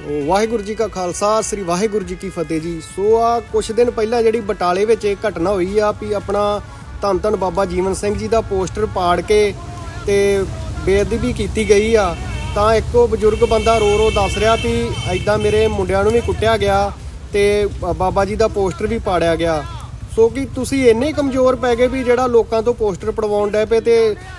ਵਾਹਿਗੁਰੂ ਜੀ ਕਾ ਖਾਲਸਾ, ਸ੍ਰੀ ਵਾਹਿਗੁਰੂ ਜੀ ਕੀ ਫਤਿਹ ਜੀ। ਸੋ ਆ ਕੁਛ ਦਿਨ ਪਹਿਲਾਂ ਜਿਹੜੀ ਬਟਾਲੇ ਵਿੱਚ ਇੱਕ ਘਟਨਾ ਹੋਈ ਆ ਵੀ ਆਪਣਾ ਧੰਨ ਧੰਨ ਬਾਬਾ ਜੀਵਨ ਸਿੰਘ ਜੀ ਦਾ ਪੋਸਟਰ ਪਾੜ ਕੇ ਤੇ ਬੇਅਦਬੀ ਕੀਤੀ ਗਈ ਆ। ਤਾਂ ਇੱਕੋ ਬਜ਼ੁਰਗ ਬੰਦਾ ਰੋ ਰੋ ਦੱਸ ਰਿਹਾ ਵੀ ਐਦਾਂ ਮੇਰੇ ਮੁੰਡਿਆਂ ਨੂੰ ਵੀ ਕੁੱਟਿਆ ਗਿਆ ਤੇ ਬ- ਬਾਬਾ ਜੀ ਦਾ ਪੋਸਟਰ ਵੀ ਪਾੜਿਆ ਗਿਆ। ਸੋ ਕਿ ਤੁਸੀਂ ਇੰਨੇ ਕਮਜ਼ੋਰ ਪੈ ਗਏ ਵੀ ਜਿਹੜਾ ਲੋਕਾਂ ਤੋਂ ਪੋਸਟਰ ਪੜਵਾਉਣ ਡੈ ਪਏ ਤੇ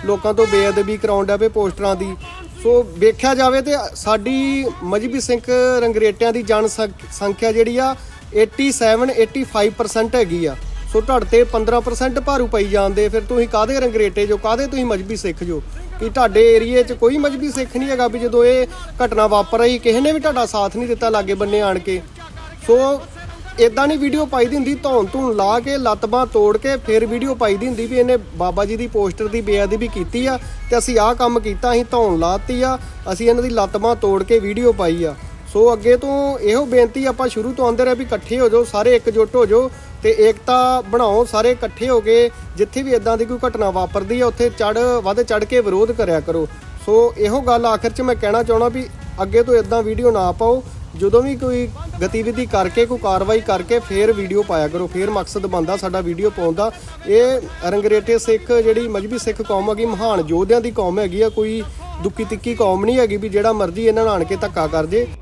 ਲੋਕਾਂ ਤੋਂ ਬੇਅਦਬੀ ਕਰਾਉਣ ਡੈ ਪਏ ਪੋਸਟਰਾਂ ਦੀ। ਸੋ ਵੇਖਿਆ ਜਾਵੇ ਤੇ ਸਾਡੀ ਮਜਬੀ ਸਿੰਘ ਰੰਗਰੇਟਿਆਂ ਦੀ ਜਨ ਸੰਖਿਆ ਜਿਹੜੀ ਆ 87 85% ਹੈਗੀ ਆ। ਸੋ ਤੁਹਾਡੇ ਤੇ 15% ਭਾਰੂ ਪਈ ਜਾਂਦੇ ਫਿਰ ਤੁਸੀਂ ਕਾਦੇ ਰੰਗਰੇਟੇ ਜੋ ਕਾਦੇ ਤੁਸੀਂ ਮਜਬੀ ਸਿੱਖ ਜੋ? ਕਿ ਤੁਹਾਡੇ ਏਰੀਏ 'ਚ ਕੋਈ ਮਜਬੀ ਸਿੱਖ ਨਹੀਂ ਹੈਗਾ ਵੀ ਜਦੋਂ ਇਹ ਘਟਨਾ ਵਾਪਰ ਰਹੀ ਕਿਸੇ ਨੇ ਵੀ ਤੁਹਾਡਾ ਸਾਥ ਨਹੀਂ ਦਿੱਤਾ ਲਾਗੇ ਬੰਨੇ ਆਣ ਕੇ। ਸੋ ਇਦਾਂ ਨਹੀਂ ਵੀਡੀਓ ਪਾਈ ਦੀ ਹੁੰਦੀ, ਧੌਣ ਧੂਣ ਲਾ ਕੇ ਲੱਤਬਾਂ ਤੋੜ ਕੇ, ਫਿਰ ਵੀਡੀਓ ਪਾਈ ਦੀ ਹੁੰਦੀ ਵੀ ਇਹਨੇ ਬਾਬਾ ਜੀ ਦੀ ਪੋਸਟਰ ਦੀ ਬੇਅਦਬੀ ਕੀਤੀ ਆ ਤੇ ਅਸੀਂ ਆਹ ਕੰਮ ਕੀਤਾ, ਅਸੀਂ ਧੌਣ ਲਾਤੀ ਆ, ਅਸੀਂ ਇਹਨਾਂ ਦੀ ਲੱਤਬਾਂਹ ਤੋੜ ਕੇ ਵੀਡੀਓ ਪਾਈ ਆ। ਸੋ ਅੱਗੇ ਤੋਂ ਇਹੋ ਬੇਨਤੀ ਆਪਾਂ ਸ਼ੁਰੂ ਤੋਂ ਆਂਦੇ ਰਹੇ ਵੀ ਇਕੱਠੇ ਹੋ ਜਾਓ, ਸਾਰੇ ਇਕਜੁੱਟ ਹੋ ਜਾਓ ਤੇ ਏਕਤਾ ਬਣਾਓ, ਸਾਰੇ ਇਕੱਠੇ ਹੋ ਕੇ ਜਿੱਥੇ ਵੀ ਇਦਾਂ ਦੀ ਕੋਈ ਘਟਨਾ ਵਾਪਰਦੀ ਆ, ਉੱਥੇ ਚੜ ਵੱਧ ਚੜ ਕੇ ਵਿਰੋਧ ਕਰਿਆ ਕਰੋ। ਸੋ ਇਹੋ ਗੱਲ ਆਖਿਰ 'ਚ ਮੈਂ ਕਹਿਣਾ ਚਾਹਣਾ ਵੀ ਅੱਗੇ ਤੋਂ ਇਦਾਂ ਵੀਡੀਓ ਨਾ ਪਾਓ ਜਦੋਂ ਵੀ ਕੋਈ ਗਤੀਵਿਧੀ ਕਰਕੇ, ਕੋਈ ਕਾਰਵਾਈ ਕਰਕੇ ਫੇਰ ਵੀਡੀਓ ਪਾਇਆ ਕਰੋ, ਫੇਰ ਮਕਸਦ ਬੰਦਾ ਸਾਡਾ ਵੀਡੀਓ ਪਾਉਣ ਦਾ। ਇਹ ਰੰਗਰੇਟੇ ਸਿੱਖ ਜਿਹੜੀ ਮਜਬੀ ਸਿੱਖ ਕੌਮ ਹੈਗੀ, ਮਹਾਨ ਯੋਧਿਆਂ ਦੀ ਕੌਮ ਹੈਗੀ ਆ, ਕੋਈ ਦੁੱਕੀ ਤਿੱਕੀ ਕੌਮ ਨਹੀਂ ਹੈਗੀ ਵੀ ਜਿਹੜਾ ਮਰਜ਼ੀ ਇਹਨਾਂ ਨਾਲ ਆਣ ਕੇ ਧੱਕਾ ਕਰ ਜੇ।